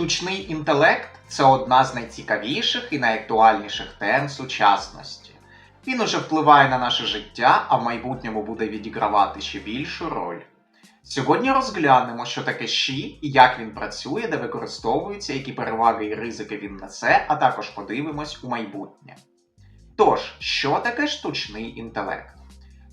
Штучний інтелект це одна з найцікавіших і найактуальніших тем сучасності. Він уже впливає на наше життя, а в майбутньому буде відігравати ще більшу роль. Сьогодні розглянемо, що таке ЩІ і як він працює, де використовується, які переваги і ризики він несе, а також подивимось у майбутнє. Тож, що таке штучний інтелект?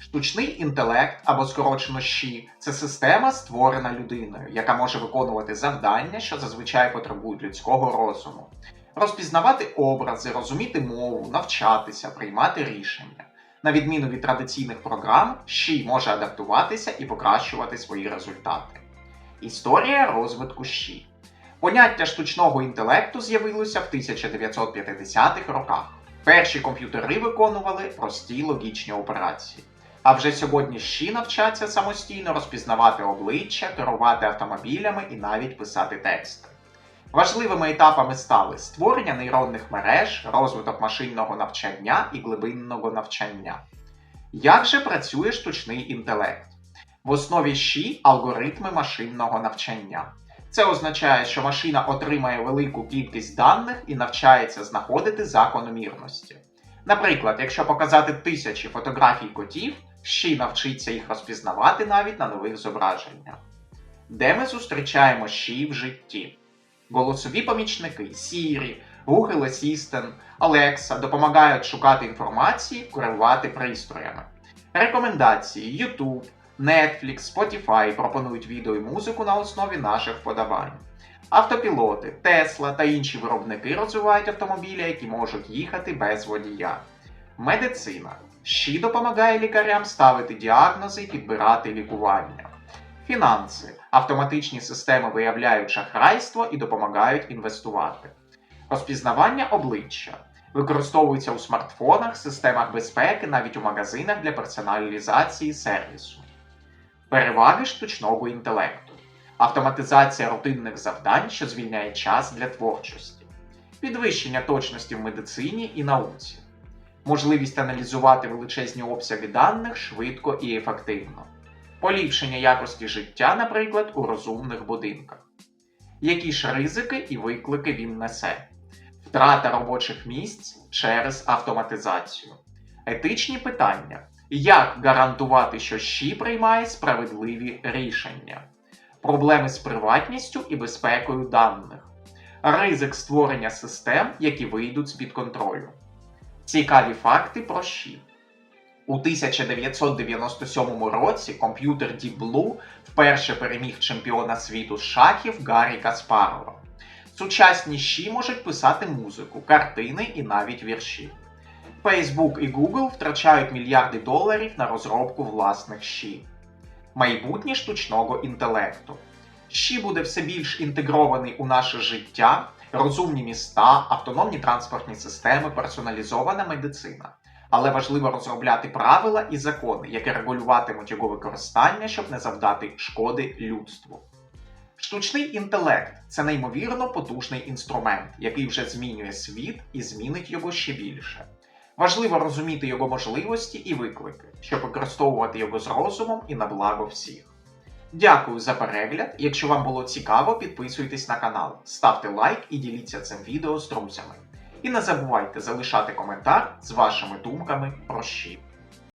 Штучний інтелект або скорочено ЩІ це система, створена людиною, яка може виконувати завдання, що зазвичай потребують людського розуму, розпізнавати образи, розуміти мову, навчатися, приймати рішення. На відміну від традиційних програм, ЩІ може адаптуватися і покращувати свої результати. Історія розвитку ЩІ. Поняття штучного інтелекту з'явилося в 1950-х роках. Перші комп'ютери виконували прості логічні операції. А вже сьогодні щі навчаться самостійно розпізнавати обличчя, керувати автомобілями і навіть писати тексти. Важливими етапами стали створення нейронних мереж, розвиток машинного навчання і глибинного навчання. Як же працює штучний інтелект? В основі щі алгоритми машинного навчання. Це означає, що машина отримає велику кількість даних і навчається знаходити закономірності. Наприклад, якщо показати тисячі фотографій котів, ще й навчиться їх розпізнавати навіть на нових зображеннях. Де ми зустрічаємо щі в житті? Голосові помічники Siri, Google Assistant, Alexa допомагають шукати інформації, керувати пристроями. Рекомендації YouTube, Netflix, Spotify пропонують відео і музику на основі наших вподобань. Автопілоти, Tesla та інші виробники розвивають автомобілі, які можуть їхати без водія. Медицина. Щі допомагає лікарям ставити діагнози і підбирати лікування. Фінанси. Автоматичні системи виявляють шахрайство і допомагають інвестувати. Розпізнавання обличчя. Використовується у смартфонах, системах безпеки, навіть у магазинах для персоналізації сервісу. Переваги штучного інтелекту. Автоматизація рутинних завдань, що звільняє час для творчості. Підвищення точності в медицині і науці можливість аналізувати величезні обсяги даних швидко і ефективно, поліпшення якості життя, наприклад, у розумних будинках. Які ж ризики і виклики він несе? Втрата робочих місць через автоматизацію, етичні питання. Як гарантувати, що ЩІ приймає справедливі рішення, проблеми з приватністю і безпекою даних, ризик створення систем, які вийдуть з-під контролю. Цікаві факти про щі. У 1997 році комп'ютер Deep Blue вперше переміг чемпіона світу з шахів Гаррі Каспарова. Сучасні щі можуть писати музику, картини і навіть вірші. Facebook і Google втрачають мільярди доларів на розробку власних щі. Майбутнє штучного інтелекту. Щі буде все більш інтегрований у наше життя розумні міста, автономні транспортні системи, персоналізована медицина. Але важливо розробляти правила і закони, які регулюватимуть його використання, щоб не завдати шкоди людству. Штучний інтелект це неймовірно потужний інструмент, який вже змінює світ і змінить його ще більше. Важливо розуміти його можливості і виклики, щоб використовувати його з розумом і на благо всіх. Дякую за перегляд. Якщо вам було цікаво, підписуйтесь на канал, ставте лайк і діліться цим відео з друзями. І не забувайте залишати коментар з вашими думками про щіп.